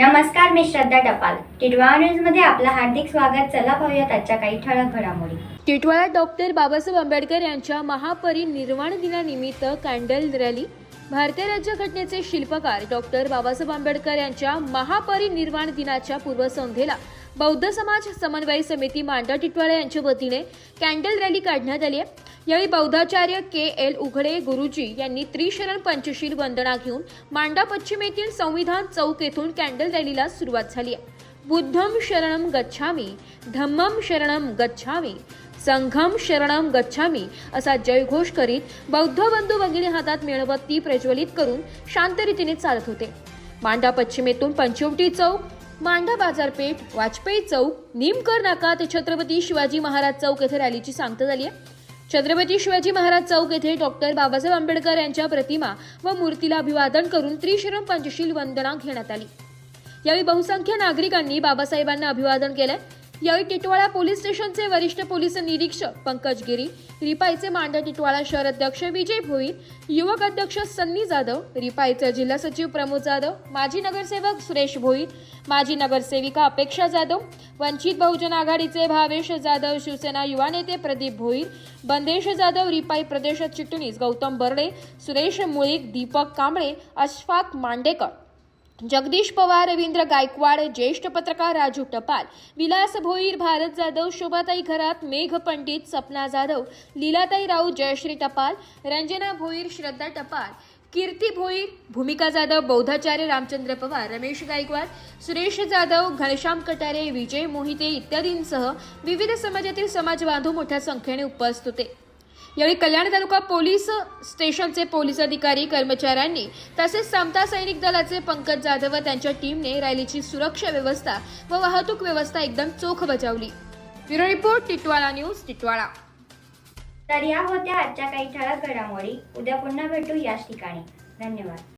नमस्कार मी श्रद्धा टपाल. टिटवाळा न्यूजमध्ये आपलं हार्दिक स्वागत. चला पाहूयात आजच्या काही ठळक घडामोडी. टिटवाळा डॉक्टर बाबासाहेब आंबेडकर यांच्या महापरिनिर्वाण दिनानिमित्त कॅन्डल रॅली. भारतीय राज्यघटनेचे शिल्पकार डॉक्टर बाबासाहेब आंबेडकर यांच्या महापरिनिर्वाण दिनाच्या पूर्वसंध्येला बौद्ध समाज समन्वय समिती मांडा टिटवाळा यांच्या वतीने कॅन्डल रॅली काढण्यात आली आहे. यावेळी बौद्धाचार्य के एल उघडे गुरुजी यांनी त्रिशरण पंचशील वंदना घेऊन मांडा पश्चिमेतील संविधान चौक येथून कॅन्डल रॅलीला सुरुवात झाली आहे. बुद्धम शरणम गच्छामी धम्मम शरणम गच्छामी संघम शरणम गच्छामी असा जयघोष करीत बौद्ध बंधू भगिनी हातात मेणबत्ती प्रज्वलित करून शांत रीतीने चालत होते. मांडा पश्चिमेतून पंचवटी चौक मांडा बाजारपेठ वाजपेयी चौक निमकर नाका ते छत्रपती शिवाजी महाराज चौक येथे रॅलीची सांगता झाली आहे. छत्रपती शिवाजी महाराज चौक येथे डॉक्टर बाबासाहेब आंबेडकर यांच्या प्रतिमा व मूर्तीला अभिवादन करून त्रिशरम पंचशील वंदना घेण्यात आली. यावेळी बहुसंख्य नागरिकांनी बाबासाहेबांना अभिवादन केलंय. यावेळी टिटवाळा पोलीस स्टेशनचे वरिष्ठ पोलीस निरीक्षक पंकज गिरी रिपाईचे मांडा टिटवाळा शहर अध्यक्ष विजय भोई युवक अध्यक्ष सन्नी जाधव रिपाईचे जिल्हा सचिव प्रमोद जाधव माजी नगरसेवक सुरेश भोई माजी नगरसेविका अपेक्षा जाधव वंचित बहुजन आघाडीचे भावेश जाधव शिवसेना युवा नेते प्रदीप भोईर बंदेश जाधव रिपाई प्रदेश चिटणीस गौतम बर्डे सुरेश मुळीक दीपक कांबळे अशफाक मांडेकर. जगदीश पवार रवींद्र गायकवाड ज्येष्ठ पत्रकार राजू टपाल विलास भोईर भारत जाधव शोभाताई घरात मेघ पंडित सपना जाधव लीलाताई राऊत जयश्री टपाल रंजना भोईर श्रद्धा टपाल कीर्ती भोईर भूमिका जाधव बौद्धाचार्य रामचंद्र पवार रमेश गायकवाड सुरेश जाधव घनश्याम कटारे विजय मोहिते इत्यादींसह विविध समाजातील समाजबांधव मोठ्या संख्येने उपस्थित होते. यावेळी कल्याण तालुका पोलीस स्टेशनचे पोलीस अधिकारी कर्मचाऱ्यांनी तसेच समता सैनिक दलाचे पंकज जाधव व त्यांच्या टीमने रॅलीची सुरक्षा व्यवस्था व वाहतूक व्यवस्था एकदम चोख बजावली. Bureau report Titwala news Titwala. तर या होत्या आजच्या काही ठळक घडामोडी. उद्या पुन्हा भेटू याच ठिकाणी. धन्यवाद.